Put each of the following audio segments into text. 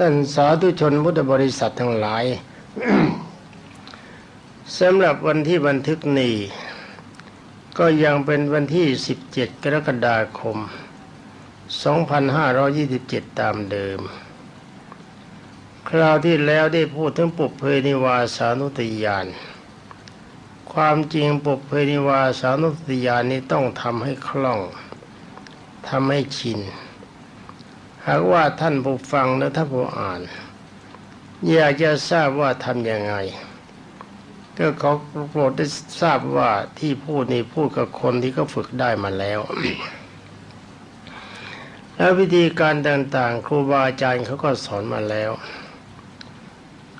ท่านสาธุชนพุทธบริษัททั้งหลายสำหรับวันที่บันทึกนี้ ก็ยังเป็นวันที่ 17 กรกฎาคม 2527 ตามเดิม คราวที่แล้วได้พูดถึงปุเพนิวาสานุติยาน ความจริงปุเพนิวาสานุติยานนี้ต้องทำให้คล่องทำให้ชิน หากว่าท่านผู้ฟังและท่านผู้อ่าน อยากจะทราบว่าทำยังไง ก็ขอโปรดได้ทราบว่าที่พูดนี่พูดกับคนที่ก็ฝึกได้มาแล้ว แล้ววิธีการต่างๆ ครูบาอาจารย์เขาก็สอนมาแล้ว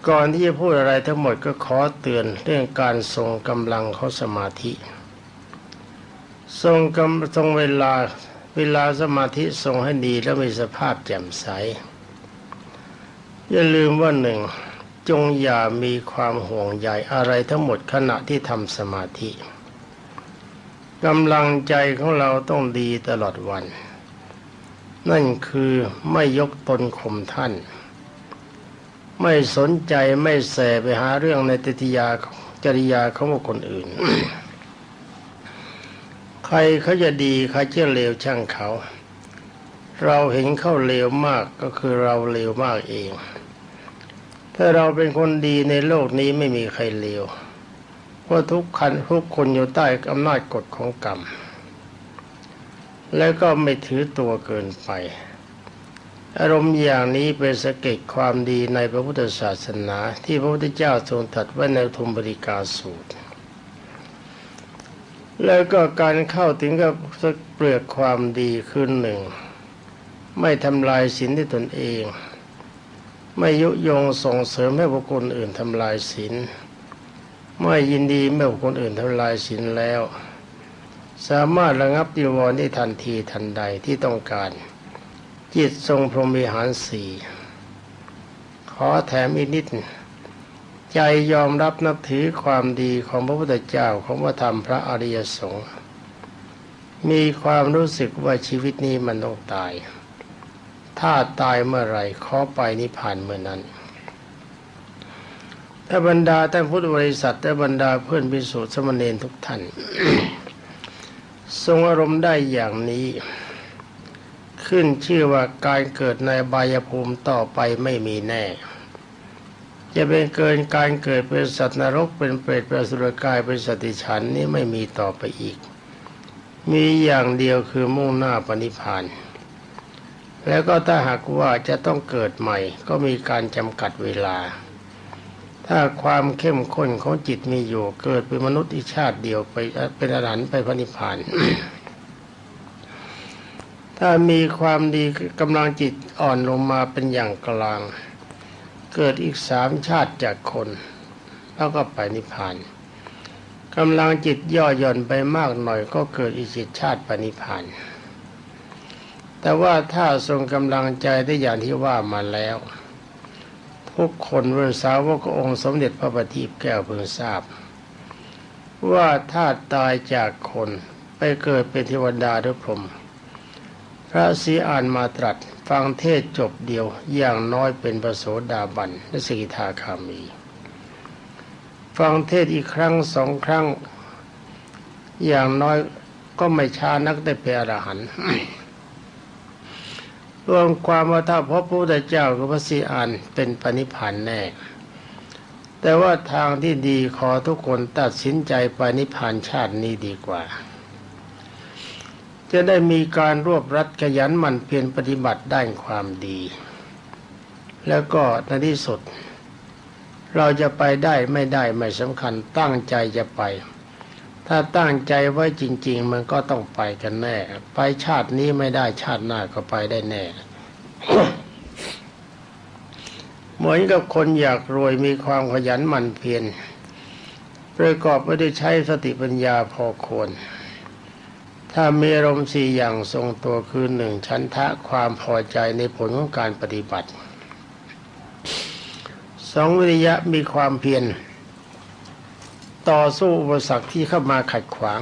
ก่อนที่จะพูดอะไรทั้งหมดก็ขอเตือนเรื่องการทรงกำลังเขาสมาธิ ทรงกำทรงเวลา เวลาสมาธิทรงให้ดีแล้วมีสภาพแจ่มใส อย่าลืมว่าหนึ่งจงอย่ามีความห่วงใยอะไรทั้งหมดขณะที่ทำสมาธิกำลังใจของเราต้องดีตลอดวัน นั่นคือไม่ยกตนข่มท่าน ไม่สนใจไม่แสไปหาเรื่องในติทยาจริยาของบุคคลอื่น ใครเขาจะดีใครจะเลวช่างเขา เราเห็นเขาเลวมากก็คือเราเลวมากเอง ถ้าเราเป็นคนดีในโลกนี้ไม่มีใครเลวเพราะทุกขันทุกคนอยู่ใต้อำนาจกฎของกรรม และก็ไม่ถือตัวเกินไป อารมณ์อย่างนี้เป็นสะเก็ดความดีในพระพุทธศาสนา ที่พระพุทธเจ้าทรงตรัสไว้ในทุมบริกาสูตร แล้วก็การเข้าถึงกับเปลือกความดีคือหนึ่ง ไม่ทำลายศีลที่ตนเอง ไม่ยุยงส่งเสริมให้บุคคลอื่นทำลายศีลไม่ยินดีเมื่อบุคคลอื่นทำลายศีลแล้ว สามารถระงับนิวรณ์ได้ทันทีทันใดที่ต้องการ จิตทรงพรหมิหารสี่ขอแถมอีกนิด ใจยอมรับนับถือความดีของพระพุทธเจ้าของพระธรรมพระอริยสงฆ์มีความรู้สึกว่าชีวิตนี้มันต้องตาย ถ้าตายเมื่อไหร่ขอไปนิพพานเมื่อนั้นถ้าบรรดาท่านพุทธบริษัทและบรรดาเพื่อนพิสุทธิ์สมณเณรทุกท่าน ทรงอารมณ์ได้อย่างนี้ ขึ้นชื่อว่าการเกิดในบายภูมิต่อไปไม่มีแน่ จะเป็นเกินการเกิดเป็นสัตว์นรกเป็นเปรตเป็นสุรกายเป็นสติฉันนี้ไม่มีต่อไปอีก มีอย่างเดียวคือมุ่งหน้าปณิพานแล้วก็ถ้าหากว่าจะต้องเกิดใหม่ ก็มีการจำกัดเวลา ถ้าความเข้มข้นของจิตมีอยู่เกิดเป็นมนุษย์อีกชาติเดียวไปเป็นอรหันต์ไปพระนิพพานถ้ามีความดีกำลังจิตอ่อนลงมาเป็นอย่างกลาง เกิดอีกสามชาติจากคน แล้วก็ไปนิพพานกำลังจิตย่อหย่อนไปมากหน่อยก็เกิดอีกสิชาติไปนิพพาน แต่ว่าถ้าทรงกำลังใจได้อย่างที่ว่ามาแล้วทุกคนเรื่องสาวกองค์สมเด็จพระบัณฑิตแก้วเพิ่งทราบ ว่าถ้าตายจากคนไปเกิดเป็นเทวดาหรือพรหมพระศรีอานมาตรัส ฟังเทศจบเดียวอย่างน้อยเป็นประโสดาบันและสกิทาคามี ฟังเทศอีกครั้งสองครั้ง อย่างน้อยก็ไม่ช้านักได้เป็นอรหันต์รวมความว่าถ้าพบพระพุทธเจ้ากับพระศรีอานเป็นปณิพานแน่แต่ว่าทางที่ดีขอทุกคนตัดสินใจปนิพพานชาตินี้ดีกว่า จะได้มีการรวบรัดขยันหมั่นเพียรปฏิบัติด้านความดี แล้วก็ในที่สุด เราจะไปได้ไม่ได้ไม่สำคัญตั้งใจจะไป ถ้าตั้งใจไว้จริง ๆ มันก็ต้องไปกันแน่ ไปชาตินี้ไม่ได้ชาติหน้าก็ไปได้แน่ เหมือนกับคนอยากรวยมีความขยันหมั่นเพียรประกอบไม่ได้ใช้สติปัญญาพอควร ถ้ามีอารมณ์สี่อย่างทรงตัวคือหนึ่งชันทะความพอใจในผลของการปฏิบัติสองวิริยะมีความเพียรต่อสู้อุปสรรคที่เข้ามาขัดขวาง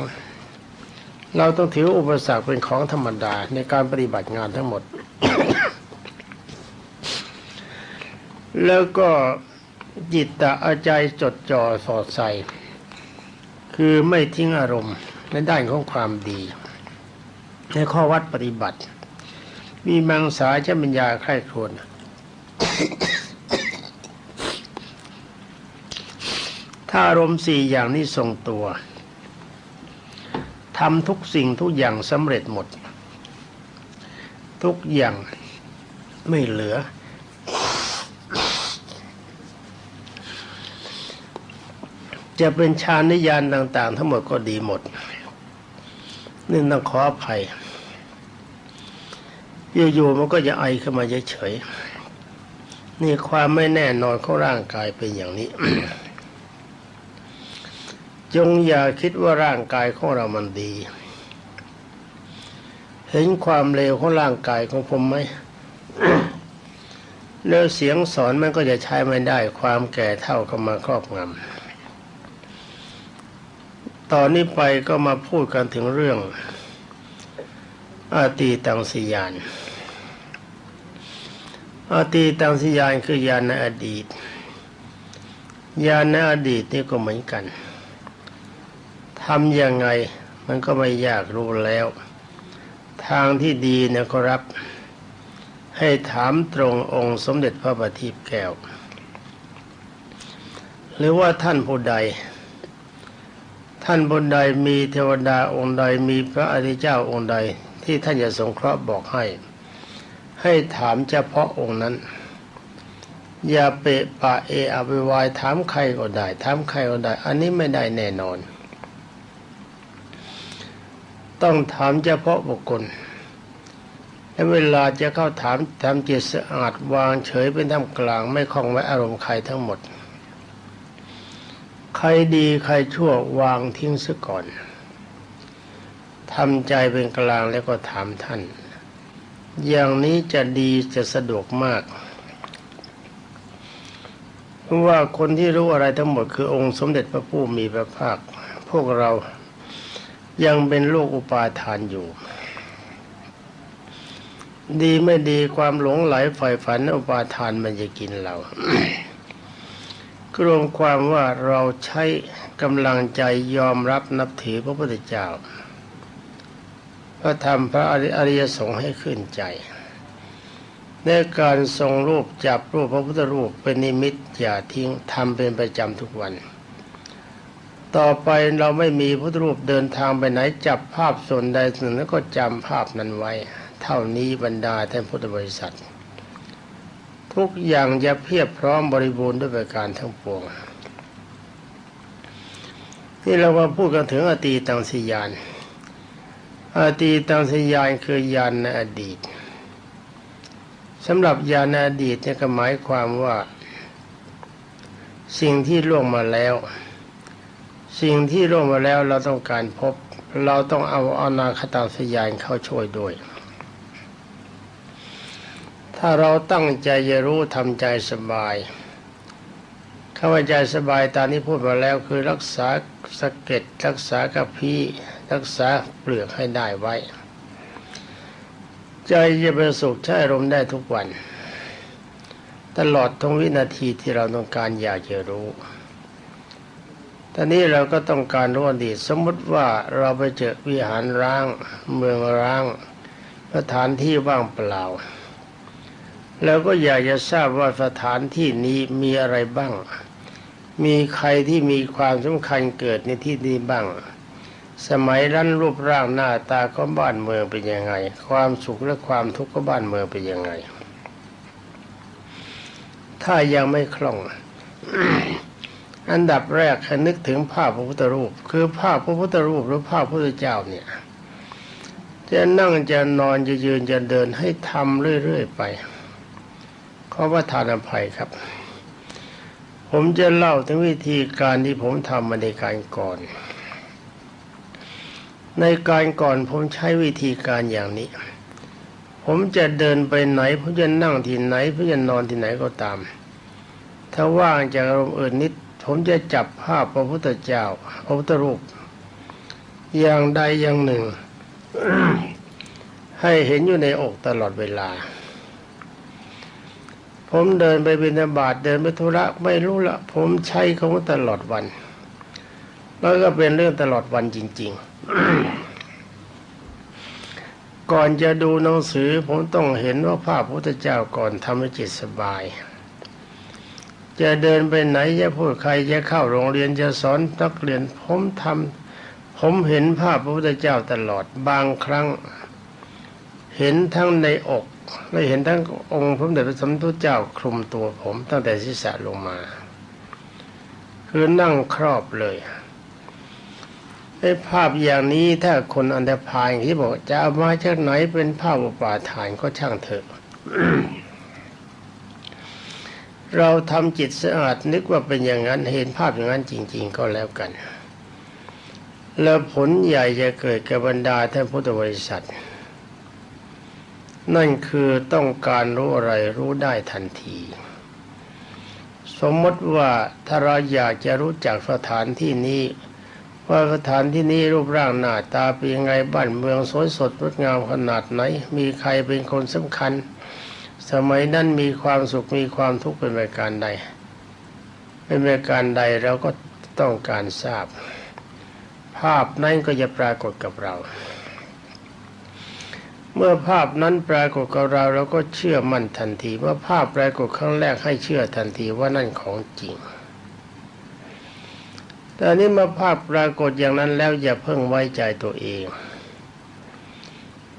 เราต้องถืออุปสรรคเป็นของธรรมดาในการปฏิบัติงานทั้งหมด แล้วก็จิตตะอาใจจดจ่อสอดใส่ คือไม่ทิ้งอารมณ์ ในด้านของความดี ในข้อวัดปฏิบัติ มีมังสาจะปัญญาใคร่ครวญถ้าอารมณ์สี่อย่างนี้ทรงตัวทำทุกสิ่งทุกอย่างสำเร็จหมด ทุกอย่างไม่เหลือ จะเป็นฌานนิยานต่าง ๆ ทั้งหมดก็ดีหมด นี่ต้องขออภัยอยู่ๆมันก็จะไอขึ้นมาเฉยๆนี่ความไม่แน่นอนของร่างกายเป็นอย่างนี้ จงอย่าคิดว่าร่างกายของเรามันดี เห็นความเลวของร่างกายของผมไหมแล้วเสียงสอนมันก็จะใช้ไม่ได้ความแก่เท่าเข้ามาครอบงำ ตอนนี้ไปก็มาพูดกันถึงเรื่องอาตีตังสยาน อาตีตังสยานคือยานในอดีต ยานในอดีตนี่ก็เหมือนกันทำยังไงมันก็ไม่ยากรู้แล้ว ทางที่ดีนี่ยก็รับ ให้ถามตรงองค์สมเด็จพระบัณฑิตแก้ว หรือว่าท่านผู้ใด ท่านบนใดมีเทวดาองค์ใดมีพระอริยเจ้าองค์ใดที่ท่านจะสงเคราะห์บอกให้ ให้ถามเฉพาะองค์นั้น อย่าเปะปะเอะอะไปวายถามใครก็ได้ถามใครก็ได้ อันนี้ไม่ได้แน่นอน ต้องถามเฉพาะบุคคลและเวลาจะเข้าถามทำจิตสะอาดวางเฉยเป็นท่ามกลางไม่คล้องไว้อารมณ์ใครทั้งหมด รดีใครชั่ววางทิ้งซะก่อนทำใจเป็นกลางแล้วก็ถามท่าน อย่างนี้จะดีจะสะดวกมากเพราะว่าคนที่รู้อะไรทั้งหมดคือองค์สมเด็จพระผู้มีพระภาค พวกเรายังเป็นโลกอุปาทานอยู่ ดีไม่ดีความหลงไหลฝ่ายฝันอุปาทานมันจะกินเรา กรวมความว่าเราใช้กำลังใจยอมรับนับถือพระพุทธเจ้า พระธรรมพระอริยสงฆ์ให้ขึ้นใจ ในการทรงรูปจับรูปพระพุทธรูปเป็นนิมิตอย่าทิ้งทำเป็นประจำทุกวัน ต่อไปเราไม่มีพระพุทธรูปเดินทางไปไหนจับภาพส่วนใดส่วนนึ่งแล้วก็จำภาพนั้นไว้ เท่านี้บรรดาท่านพุทธบริษัท ทุกอย่างจะเพียบพร้อมบริบูรณ์ด้วยประการทั้งปวงที่เรามาพูดกันถึงอตีตังสยานอตีตังสยานคือยานในอดีตสำหรับยานในอดีตเนี่ยก็หมายความว่า สิ่งที่ล่วงมาแล้ว สิ่งที่ล่วงมาแล้วเราต้องการพบ เราต้องเอาอนาคตังสยานเข้าช่วยด้วย ถ้าเราตั้งใจจะรู้ทำใจสบายคำว่าใจสบายตามที่พูดมาแล้วคือรักษาสะเก็ดรักษากระพี้รักษาเปลือกให้ได้ไว้ ใจจะเป็นสุขใช้อารมได้ทุกวัน ตลอดทุกวินาทีที่เราต้องการอยากจะรู้ตอนนี้เราก็ต้องการรู้อดีตสมมติว่าเราไปเจอวิหารร้าง เมืองร้างสถานที่ว่างเปล่า แล้วก็อยากจะทราบว่าสถานที่นี้มีอะไรบ้าง มีใครที่มีความสำคัญเกิดในที่นี้บ้าง สมัยนั้นรูปร่างหน้าตาก็บ้านเมืองเป็นยังไง ความสุขและความทุกข์ก็บ้านเมืองเป็นยังไง ถ้ายังไม่คล่อง อันดับแรกให้นึกถึงภาพพระพุทธรูป คือภาพพระพุทธรูปหรือภาพพระพุทธเจ้าเนี่ยจะนั่งจะนอนจะยืนจะเดินให้ทำเรื่อยๆไป ขอประทานอภัยครับ ผมจะเล่าถึงวิธีการที่ผมทำมาในการก่อน ในการก่อนผมใช้วิธีการอย่างนี้ ผมจะเดินไปไหน ผมจะนั่งที่ไหน ผมจะนอนที่ไหนก็ตาม ถ้าว่างจากอารมณ์อื่นนิด ผมจะจับภาพพระพุทธเจ้าพระพุทธรูป อย่างใดอย่างหนึ่งให้เห็นอยู่ในอกตลอดเวลา ผมเดินไปบิณฑบาตเดินไปธุระไม่รู้ละ ผมใช้เขาตลอดวัน แล้วก็เป็นเรื่องตลอดวันจริง ๆ ก่อนจะดูหนังสือ ผมต้องเห็นว่าภาพพระพุทธเจ้าก่อนทำให้จิตสบาย จะเดินไปไหนจะพูดใครจะเข้าโรงเรียนจะสอนนักเรียนผมทำผมเห็นภาพพระพุทธเจ้าตลอดบางครั้ง เห็นทั้งในอก และเห็นทั้งองค์พระเดชพระสัมพุทธเจ้าคลุมตัวผมตั้งแต่ศีรษะลงมา คือนั่งครอบเลยไอ้ภาพอย่างนี้ถ้าคนอันธพาอย่างที่บอกจะเอามาจากไหนเป็นภาพอุปาทานก็ช่างเถอะเราทำจิตสะอาดนึกว่าเป็นอย่างนั้นเห็นภาพอย่างนั้นจริง ๆ ก็แล้วกัน แล้วผลใหญ่จะเกิดกับบรรดาท่านพุทธบริษัท นั่นคือต้องการรู้อะไรรู้ได้ทันที สมมติว่าถ้าเราอยากจะรู้จักสถานที่นี้ ว่าสถานที่นี้รูปร่างหน้าตาเป็นยังไงบ้านเมืองสวยสดงดงามขนาดไหน มีใครเป็นคนสำคัญ สมัยนั้นมีความสุขมีความทุกข์เป็นประการใด เป็นประการใดเราก็ต้องการทราบ ภาพนั้นก็จะปรากฏกับเรา เมื่อภาพนั้นปรากฏกับเราเราก็เชื่อมั่นทันทีเมื่อภาพปรากฏครั้งแรกให้เชื่อทันทีว่านั่นของจริง แต่นี้เมื่อภาพปรากฏอย่างนั้นแล้วอย่าเพิ่งไว้ใจตัวเอง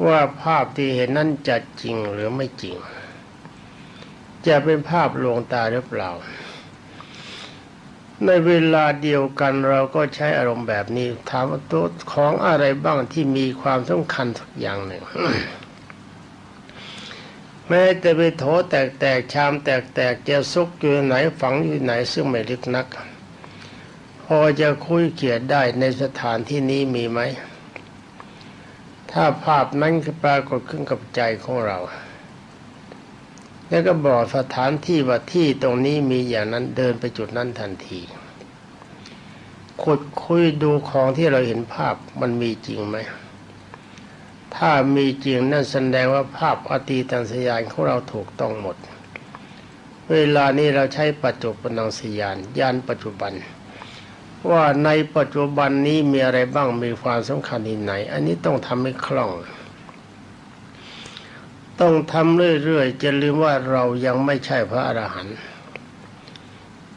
ว่าภาพที่เห็นนั้นจะจริงหรือไม่จริง จะเป็นภาพลวงตาหรือเปล่า ในเวลาเดียวกันเราก็ใช้อารมณ์แบบนี้ ถามว่าตัวของอะไรบ้างที่มีความสำคัญสักอย่างหนึ่งแม้แต่ไปโถแตกแตกชามแตกแตกจะซุกอยู่ไหนฝังอยู่ไหนซึ่งไม่ลึกนัก พอจะคุยเขียนได้ในสถานที่นี้มีไหม ถ้าภาพนั้นปรากฏขึ้นกับใจของเรา แล้วก็บอกสถานที่ว่าที่ตรงนี้มีอย่างนั้นเดินไปจุดนั้นทันทีขุดคุยดูของที่เราเห็นภาพมันมีจริงไหม ถ้ามีจริงนั่นแสดงว่าภาพอตีตังสยานของเราถูกต้องหมด เวลานี้เราใช้ปัจจุบันสยานยานปัจจุบัน ว่าในปัจจุบันนี้มีอะไรบ้างมีความสำคัญที่ไหน อันนี้ต้องทำให้คล่อง ต้องทำเรื่อยๆจะลืมว่าเรายังไม่ใช่พระอรหันต์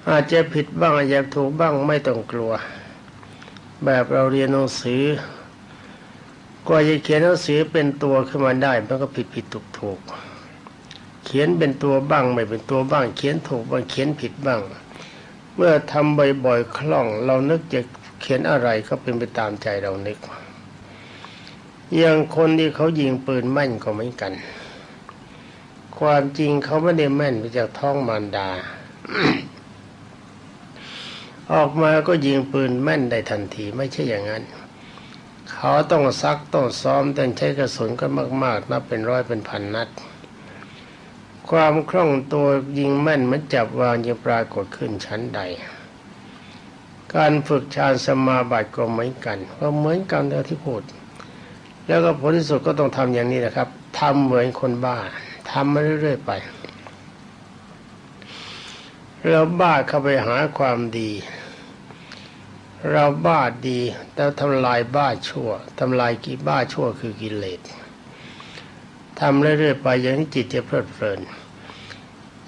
อาจจะผิดบ้างอาจจะถูกบ้างไม่ต้องกลัว แบบเราเรียนหนังสือกว่าจะเขียนหนังสือเป็นตัวขึ้นมาได้มันก็ผิดผิดถูกถูกเขียนเป็นตัวบ้างไม่เป็นตัวบ้าง เขียนถูกบ้างเขียนผิดบ้าง เมื่อทำบ่อยๆคล่อง เรานึกจะเขียนอะไรก็เป็นไปตามใจเรานึกอย่างคนที่เขายิงปืนแม่นก็เหมือนกัน ความจริงเขาไม่ได้แม่นมาจากท้องมารดา ออกมาก็ยิงปืนแม่นได้ทันทีไม่ใช่อย่างนั้น เขาต้องซักต้องซ้อมต้องใช้กระสุนก็มาก ๆ นับเป็นร้อยเป็นพันนัด ความคล่องตัวยิงแม่นมันจับวางยังปรากฏขึ้นชั้นใด การฝึกฌานสมาบัติก็เหมือนกันก็เหมือนกันเท่าที่พูดแล้วก็ผลที่สุดก็ต้องทำอย่างนี้นะครับทำเหมือนคนบ้า ทำมาเรื่อยๆไป เราบ้าเข้าไปหาความดี เราบ้าดีแต่ทำลายบ้าชั่วทำลายกิบ้าชั่วคือกิเลสทำเรื่อยๆไปอย่างจิตจะเพลิดเพลิน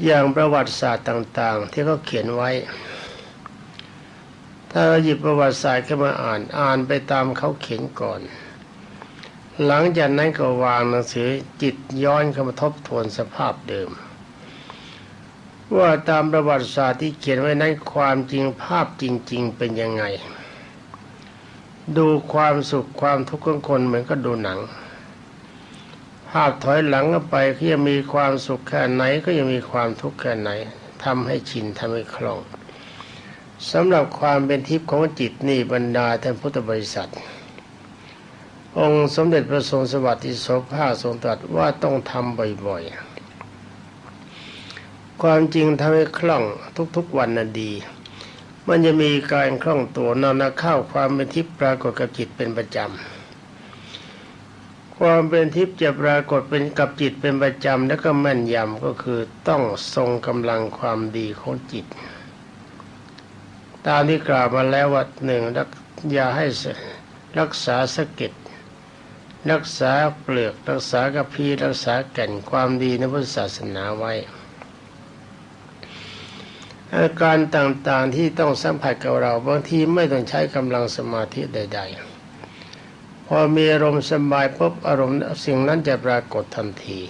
อย่างประวัติศาสตร์ต่าง ๆ ที่เขาเขียนไว้ ถ้าเราหยิบประวัติศาสตร์ขึ้นมาอ่านอ่านไปตามเขาเขียนก่อน หลังจากนั้นก็วางหนังสือจิตย้อนเข้ามาทบทวนสภาพเดิม ว่าตามประวัติศาสตร์ที่เขียนไว้นั้นความจริงภาพจริง ๆ เป็นยังไง ดูความสุขความทุกข์ของคนเหมือนก็ดูหนัง ภาพถอยหลังก็ไปก็ยังมีความสุขแค่ไหนก็ยังมีความทุกข์แค่ไหนทำให้ชินทำให้คล่องสำหรับความเป็นทิพย์ของจิตนี่บรรดาท่านพุทธบริษัท องค์สมเด็จพระทรงสวัสดิโสภาทรงตรัสว่าต้องทำบ่อยๆ ความจริงทำให้คล่องทุกๆวันน่ะดี มันจะมีการคล่องตัวนำนาเข้าความเป็นทิพย์ปรากฏกับจิตเป็นประจำ ความเป็นทิพย์จะปรากฏเป็นกับจิตเป็นประจำและก็แม่นยำก็คือต้องทรงกำลังความดีของจิต ตามที่กล่าวมาแล้วว่าหนึ่งรักอย่าให้รักษาสะเก็ด รักษาเปลือกรักษากระพี้รักษาแก่นความดีในพุทธศาสนาไว้ อาการต่างๆที่ต้องสัมผัสกับเราบางทีไม่ต้องใช้กำลังสมาธิใด ๆ พอมีอารมณ์สบายปุ๊บอารมณ์สิ่งนั้นจะปรากฏทันที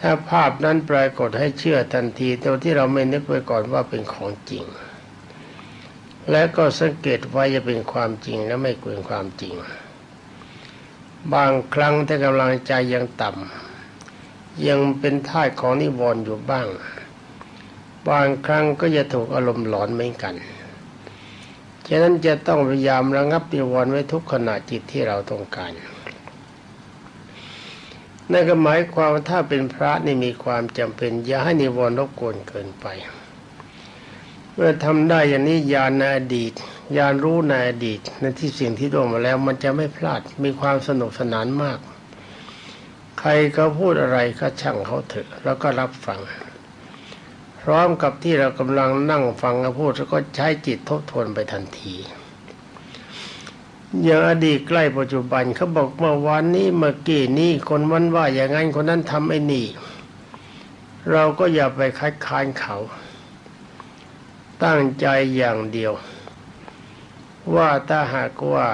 ถ้าภาพนั้นปรากฏให้เชื่อทันทีโดยที่เราไม่นึกไว้ก่อนว่าเป็นของจริง และก็สังเกตไว้จะเป็นความจริงและไม่เกินความจริง บางครั้งถ้ากำลังใจยังต่ำยังเป็นท่าของนิวรณ์อยู่บ้าง บางครั้งก็จะถูกอารมณ์หลอนเหมือนกันฉะนั้นจะต้องพยายามระงับนิวรณ์ไว้ทุกขณะจิตที่เราต้องการนั่นก็หมายความว่าถ้าเป็นพระนี่มีความจำเป็น อย่าให้นิวรณ์รบกวนเกินไป เมื่อทำได้อย่างนี้ญาณในอดีต ญาณรู้ในอดีตในที่สิ่งที่ล่วงมาแล้วมันจะไม่พลาดมีความสนุกสนานมาก ใครเขาพูดอะไรก็ช่างเขาเถอะ แล้วก็รับฟัง พร้อมกับที่เรากำลังนั่งฟังเขาพูดแล้วก็ใช้จิตทบทวนไปทันทีอย่างอดีตใกล้ปัจจุบันเขาบอกเมื่อวานนี้เมื่อกี้นี้คนวันว่าอย่างนั้นคนนั้นทำไอ้นี่ เราก็อย่าไปคัดค้านเขา ตั้งใจอย่างเดียว ว่าถ้าหากว่า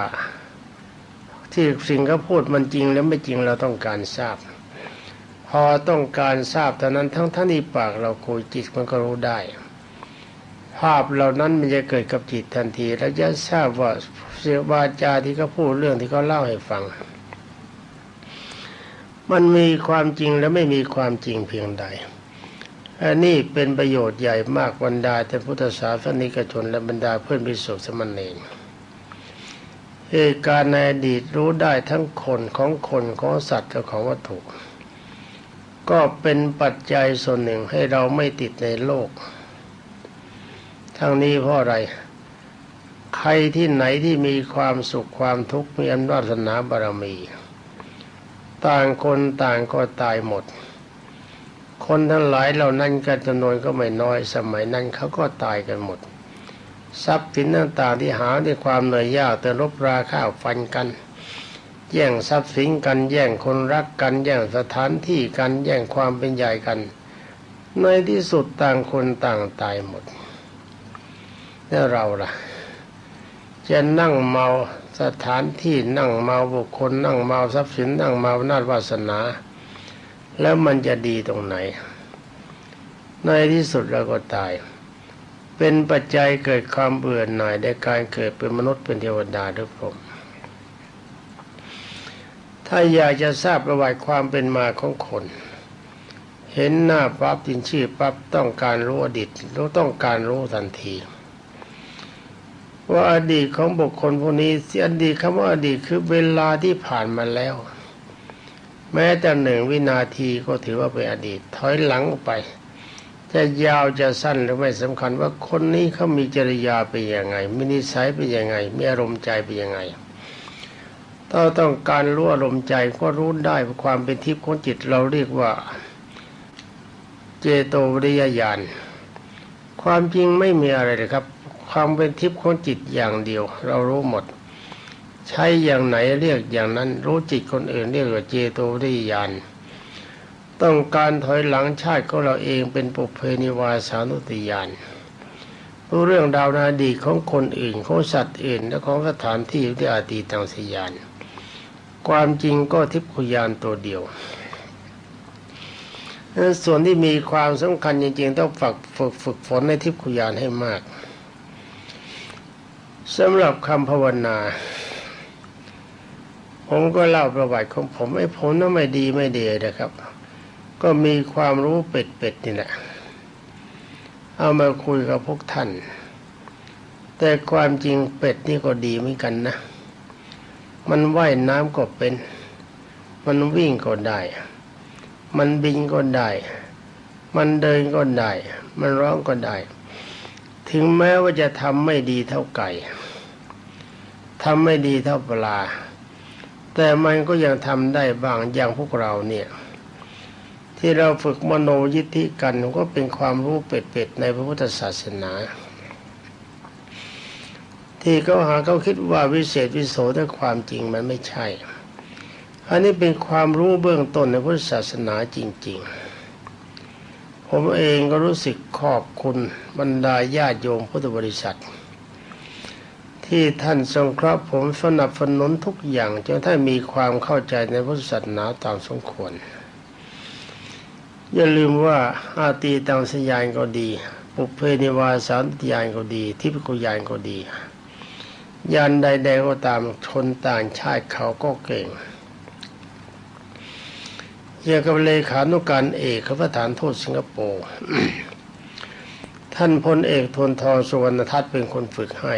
ที่สิ่งเขาพูดมันจริงแล้วไม่จริงเราต้องการทราบ พอต้องการทราบเท่านั้นทั้งท่านี้ปากเราคุยจิตมันก็รู้ได้ ภาพเหล่านั้นมันจะเกิดกับจิตทันที แล้วจะทราบว่าเสียวาจาที่เขาพูดเรื่องที่เขาเล่าให้ฟัง มันมีความจริงและไม่มีความจริงเพียงใดอันนี้เป็นประโยชน์ใหญ่มากบรรดาแต่พุทธศาสนิกชนและบรรดาเพื่อนพิสุทธิสมณ เหตุการณ์ในอดีตรู้ได้ทั้งคนของคนของสัตว์และของวัตถุ ก็เป็นปัจจัยส่วนหนึ่งให้เราไม่ติดในโลก ทั้งนี้เพราะอะไร ใครที่ไหนที่มีความสุขความทุกข์มีอำนาจศาสนาบารมี ต่างคนต่างก็ตายหมด คนทั้งหลายเหล่านั้นกันจำนวนก็ไม่น้อยสมัยนั้นเขาก็ตายกันหมด ทรัพย์สินต่างๆที่หาด้วยความเหนื่อยยากแต่รบราข้าวฟันกัน แย่งทรัพย์สินกันแย่งคนรักกันแย่งสถานที่กันแย่งความเป็นใหญ่กัน ในที่สุดต่างคนต่างตายหมดแล้วเราล่ะ จะนั่งเมาสถานที่นั่งเมาบุคคลนั่งเมาทรัพย์สินนั่งเมานาฏวาสนา แล้วมันจะดีตรงไหน ในที่สุดเราก็ตาย เป็นปัจจัยเกิดความเบื่อหน่ายในการเกิดเป็นมนุษย์เป็นเทวดาหรือพรหมถ้าอยากจะทราบประวัติความเป็นมาของคน เห็นหน้าปั๊บจินชื่อปั๊บต้องการรู้อดีตรู้ต้องการรู้ทันที ว่าอดีตของบุคคลพวกนี้อดีตคำว่าอดีตคือเวลาที่ผ่านมาแล้ว แม้แต่หนึ่งวินาทีก็ถือว่าเป็นอดีตถอยหลังไป จะยาวจะสั้นหรือไม่สำคัญว่าคนนี้เขามีจริยาเป็นยังไงมีนิสัยเป็นยังไงมีอารมณ์ใจเป็นยังไงถ้าต้องการรู้อารมณ์ใจก็รู้ได้ความเป็นทิพย์ของจิตเราเรียกว่า เจโตวิริยญาณความจริงไม่มีอะไรเลยครับ ความเป็นทิพย์ของจิตอย่างเดียว เรารู้หมด ใช้อย่างไหนเรียกอย่างนั้น รู้จิตคนอื่นเรียกว่าเจโตวิริยญาณ ต้องการถอยหลังชาติของเราเองเป็นปุเพนิวาสานุติยานรู้เรื่องดาวนาดีของคนอื่นของสัตว์อื่นและของสถานที่ที่อาดีตังสยาน ความจริงก็ทิพยยานตัวเดียว ส่วนที่มีความสำคัญจริงๆ ต้องฝึกฝึกฝึกฝนในทิพยยานให้มากสำหรับคำภาวนา ผมก็เล่าประวัติของผมไอ้ผมนั้นไม่ดีไม่เดีนะครับ ก็มีความรู้เป็ดๆนี่แหละ เอามาคุยกับพวกท่าน แต่ความจริงเป็ดนี่ก็ดีเหมือนกันนะ มันว่ายน้ำก็เป็น มันวิ่งก็ได้ มันบินก็ได้ มันเดินก็ได้ มันร้องก็ได้ ถึงแม้ว่าจะทำไม่ดีเท่าไก่ทำไม่ดีเท่าปลา แต่มันก็ยังทำได้บางอย่างพวกเราเนี่ย ที่เราฝึกมโนยิทธิกันก็เป็นความรู้เป็ดๆในพระพุทธศาสนา ที่เขาหาเขาคิดว่าวิเศษวิโสแต่ความจริงมันไม่ใช่ อันนี้เป็นความรู้เบื้องต้นในพุทธศาสนาจริง ๆ ผมเองก็รู้สึกขอบคุณบรรดาญาติโยมพุทธบริษัท ที่ท่านทรงคราะห์ผมสนับสนุนทุกอย่างจนท่านมีความเข้าใจในพุทธศาสนาตามสมควร อย่าลืมว่าอาตีตังสยานก็ดี ปุเพนิวาสานติยานก็ดีทิพกุยานก็ดี ยานใดๆก็ตามชนต่างชาติเขาก็เก่งอย่างกับเลขานุการเอกขประธานทูตสิงคโปร์ท่านพลเอกทนทองสุวรรณทัศน์เป็นคนฝึกให้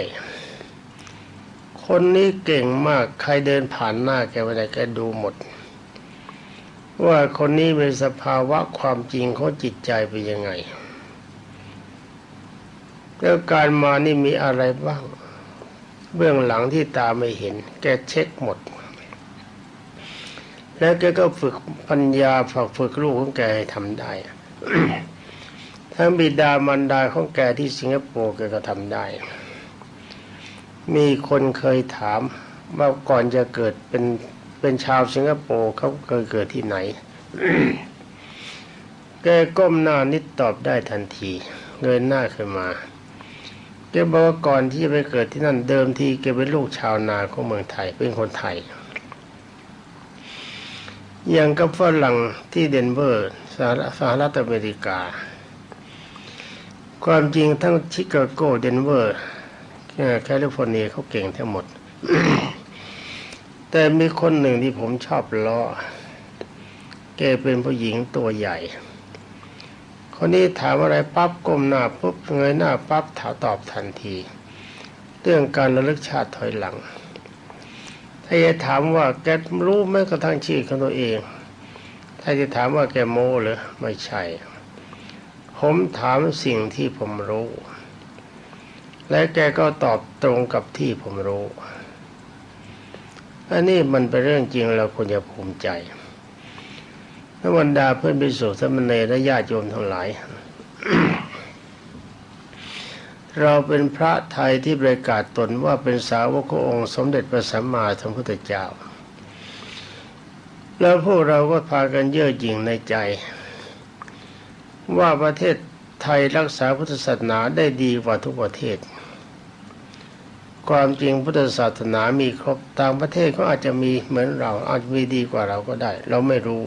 คนนี้เก่งมากใครเดินผ่านหน้าแกไปไหนแกดูหมด ว่าคนนี้มีสภาวะความจริงเของจิตใจเป็นยังไง แล้วการมานี่มีอะไรบ้าง เบื้องหลังที่ตาไม่เห็น แกเช็คหมด แล้วแกก็ฝึกปัญญาฝึกฝึกลูกของแกให้ทำได้ ทั้งบิดามารดาของแกที่สิงคโปร์แกก็ทำได้ มีคนเคยถามว่าก่อนจะเกิดเป็น เป็นชาวสิงคโปร์เขาเคยเกิดที่ไหน แกก้มหน้านิดตอบได้ทันที เงยหน้าขึ้นมาแกบอกว่าก่อนที่จะไปเกิดที่นั่นเดิมทีแกเป็นลูกชาวนาของเมืองไทยเป็นคนไทย อย่างกับฝรั่งที่เดนเวอร์สหรัฐสหรัฐอเมริกา ความจริงทั้งชิคาโกเดนเวอร์แคลิฟอร์เนียเขาเก่งทั้งหมด แต่มีคนหนึ่งที่ผมชอบล้อ แกเป็นผู้หญิงตัวใหญ่ คนนี้ถามอะไรปั๊บก้มหน้าปุ๊บเงยหน้าปั๊บถามตอบทันที เรื่องการระลึกชาติถอยหลังถ้าจะถามว่าแกรู้แม้กระทั่งชื่อของตัวเอง ถ้าจะถามว่าแกโม้หรือไม่ใช่ ผมถามสิ่งที่ผมรู้ และแกก็ตอบตรงกับที่ผมรู้ อันนี้มันเป็นเรื่องจริงเราควรจะภูมิใจนบรรดาเพื่อนพิสุทธิ์สมณเณรและญาติโยมทั้งหลาย เราเป็นพระไทยที่ประกาศตนว่าเป็นสาวกขององค์สมเด็จพระสัมมาสัมพุทธเจ้า แล้วพวกเราก็พากันเย่อหยิ่งในใจ ว่าประเทศไทยรักษาพุทธศาสนาได้ดีกว่าทุกประเทศ ความจริงพุทธศาสนามีครบต่างประเทศก็อาจจะมีเหมือนเรา อาจจะมีดีกว่าเราก็ได้ เราไม่รู้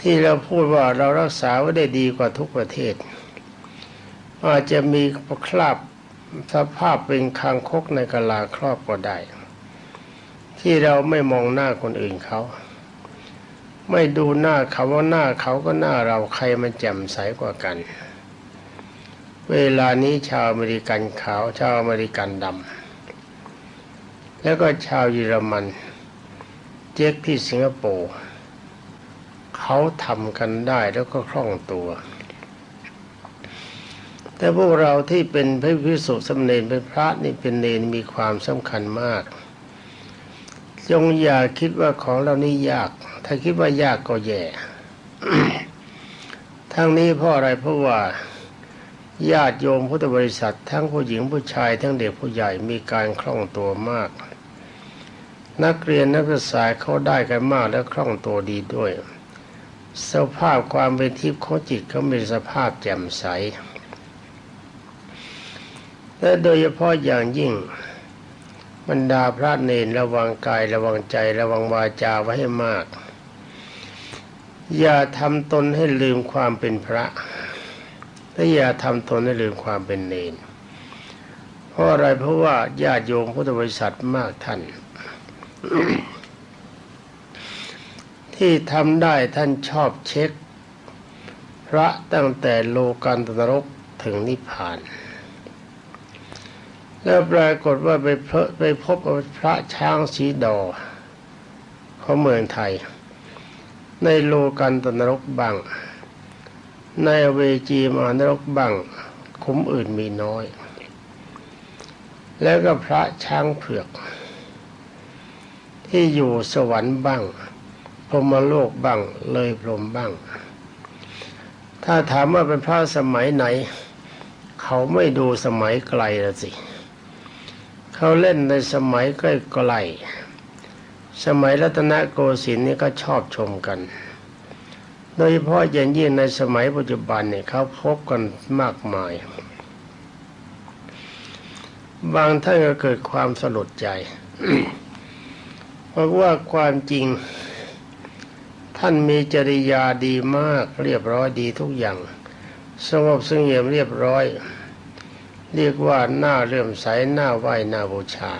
ที่เราพูดว่าเรารักษาไว้ได้ดีกว่าทุกประเทศ อาจจะมีคราบสภาพเป็นคางคกในกะลาครอบก็ได้ ที่เราไม่มองหน้าคนอื่นเขา ไม่ดูหน้าเขาว่าหน้าเขาก็หน้าเราใครมันแจ่มใสกว่ากัน เวลานี้ชาวอเมริกันขาว ชาวอเมริกันดำแล้วก็ชาวเยอรมัน เจ๊กที่สิงคโปร์เขาทำกันได้แล้วก็คล่องตัว แต่พวกเราที่เป็นพระพิสุสมเนรเป็นพระนี่เป็นเนรมีความสำคัญมาก จงอย่าคิดว่าของเรานี่ยาก ถ้าคิดว่ายากก็แย่ ทั้งนี้เพราะอะไรเพราะว่า ญาติโยมพุทธบริษัท ทั้งผู้หญิงผู้ชาย ทั้งเด็กผู้ใหญ่มีการคล่องตัวมาก นักเรียนนักศึกษาเขาได้กันมากและคล่องตัวดีด้วย สภาพความเป็นทิพย์ของจิตเขามีสภาพแจ่มใสและโดยเฉพาะอย่างยิ่งบรรดาพระเนรระวังกายระวังใจระวังวาจาไว้ให้มาก อย่าทำตนให้ลืมความเป็นพระ และอย่าทำตนให้ลืมความเป็นเนรเพราะอะไรเพราะว่าญาติโยมพุทธบริษัทมากท่าน ที่ทำได้ท่านชอบเช็ค พระตั้งแต่โลกันตนรกถึงนิพพาน แล้วปรากฏว่าไปพอไปพบพระช้างสีดอของเมืองไทย ในโลกันตนรกบัง ในเวจีมานรกบังคุ้มอื่นมีน้อย แล้วก็พระช้างเผือก ที่อยู่สวรรค์บ้างพรมโลกบ้างเลยพรมบ้าง ถ้าถามว่าเป็นพระสมัยไหน เขาไม่ดูสมัยไกลละสิ เขาเล่นในสมัยใกล้ๆสมัยรัตนโกสินทร์นี่ก็ชอบชมกัน โดยเฉพาะอย่างยิ่งในสมัยปัจจุบันเนี่ยเขาพบกันมากมาย บางท่านก็เกิดความสลดใจ เพราะว่าความจริง ท่านมีจริยาดีมาก เรียบร้อยดีทุกอย่าง สงบสงเงียมเรียบร้อย เรียกว่าหน้าเลื่มใสหน้าไหวหน้าบูชา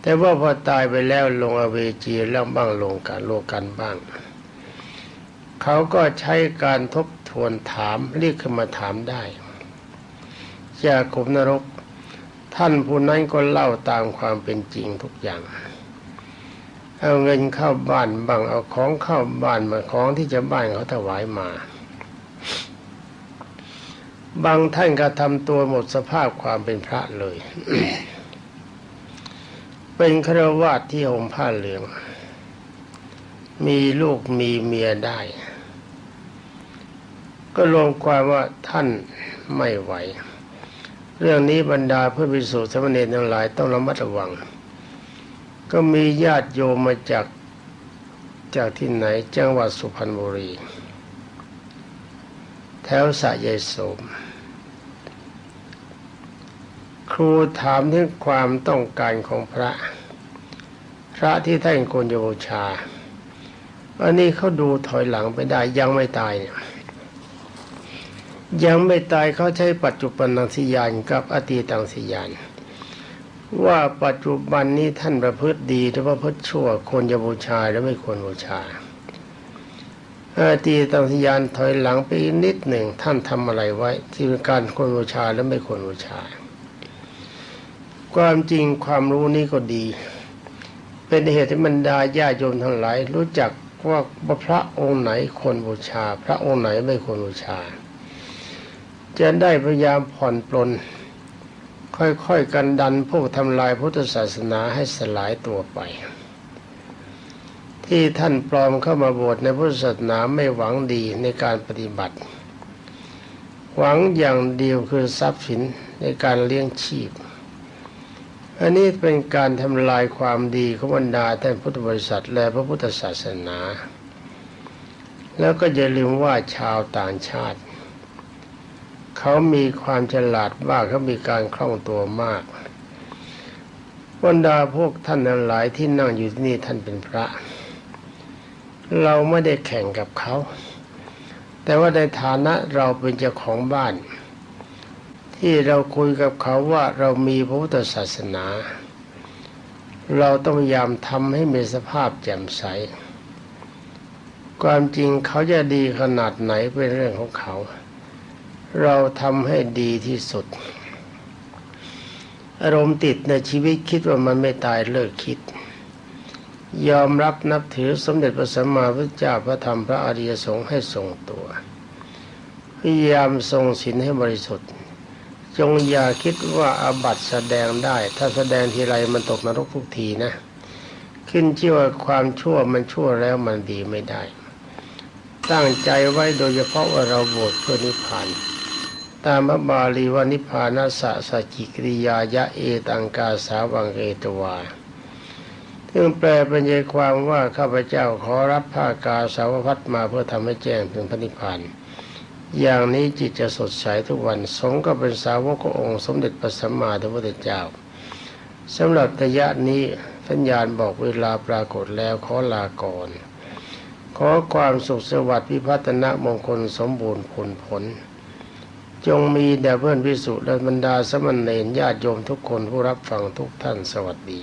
แต่ว่าพอตายไปแล้วลงอเวจีแล้วบ้างลงการโลกันบ้าง เขาก็ใช้การทบทวนถามเรียกขึ้นมาถามได้จากขุมนรก ท่านผู้นั้นก็เล่าตามความเป็นจริงทุกอย่าง เอาเงินเข้าบ้านบ้างเอาของเข้าบ้านมาของที่จะบ้านเขาถวายมา บางท่านก็ทำตัวหมดสภาพความเป็นพระเลย เป็นครวาสที่ห่มผ้าเหลือง มีลูกมีเมียได้ ก็รวมความว่าท่านไม่ไหว เรื่องนี้บรรดาเพื่อพิสูจน์สมณีทั้งหลายต้องระมัดระวัง ก็มีญาติโยมมาจากจากที่ไหนจังหวัดสุพรรณบุรี แถวสะยายสมครูถามถึงความต้องการของพระ พระที่ท่านควรจะบูชาอันนี้เขาดูถอยหลังไปได้ยังไม่ตายเนี่ย ยังไม่ตายเขาใช้ปัจจุบันนังสิยานกับอดีตังสิยาน ว่าปัจจุบันนี้ท่านประพฤติดีหรือประพฤติชั่วควรจะบูชาหรือไม่ควรบูชาอดีตังสยานถอยหลังไปนิดหนึ่งท่านทำอะไรไว้ที่เป็นการควรบูชาหรือไม่ควรบูชา ความจริงความรู้นี้ก็ดี เป็นเหตุที่บรรดาญาโยมทั้งหลาย รู้จักว่าพระองค์ไหนควรบูชา พระองค์ไหนไม่ควรบูชา จะได้พยายามผ่อนปลน ค่อยๆกันดันพวกทำลายพุทธศาสนาให้สลายตัวไป ที่ท่านปลอมเข้ามาบวชในพุทธศาสนาไม่หวังดีในการปฏิบัติ หวังอย่างเดียวคือทรัพย์สินในการเลี้ยงชีพ อันนี้เป็นการทำลายความดีของบรรดาท่านพุทธบริษัทและพระพุทธศาสนา แล้วก็อย่าลืมว่าชาวต่างชาติ เขามีความฉลาดมากเขามีการคล่องตัวมากบรรดาพวกท่านทั้งหลายที่นั่งอยู่ที่นี่ท่านเป็นพระ เราไม่ได้แข่งกับเขา แต่ว่าในฐานะเราเป็นเจ้าของบ้าน ที่เราคุยกับเขาว่าเรามีพระพุทธศาสนา เราต้องพยายามทำให้มีสภาพแจ่มใส ความจริงเขาจะดีขนาดไหนเป็นเรื่องของเขา เราทำให้ดีที่สุด อารมณ์ติดในชีวิตคิดว่ามันไม่ตายเลิกคิด ยอมรับนับถือสมเด็จพระสัมมาสัมพุทธเจ้าพระธรรมพระอริยสงฆ์ให้ทรงตัว พยายามทรงศีลให้บริสุทธิ์ จงอย่าคิดว่าอาบัติแสดงได้ ถ้าแสดงทีไรมันตกนรกทุกทีนะ ขึ้นชื่อว่าความชั่วมันชั่วแล้วมันดีไม่ได้ ตั้งใจไว้โดยเฉพาะว่าเราบวชเพื่อนิพพาน ตามบาลีวานิพานัสะสัจจิกริยายะเอตังกาสาวังเอตวาซึ่งแปลเป็นใจความว่าข้าพเจ้าขอรับผ้ากาสาวพัดมาเพื่อทำให้แจ้งถึงพระนิพพานอย่างนี้จิตจะสดใสทุกวันสงฆ์ก็เป็นสาวกขององค์สมเด็จพระสัมมาสัมพุทธเจ้าสำหรับระยะนี้สัญญาณบอกเวลาปรากฏแล้วขอลาก่อนขอความสุขสวัสดิ์พิพัฒนมงคลสมบูรณ์ผลผล จงมีแด่เพื่อนพิสุและบรรดาสมณเณรญาติโยมทุกคนผู้รับฟังทุกท่านสวัสดี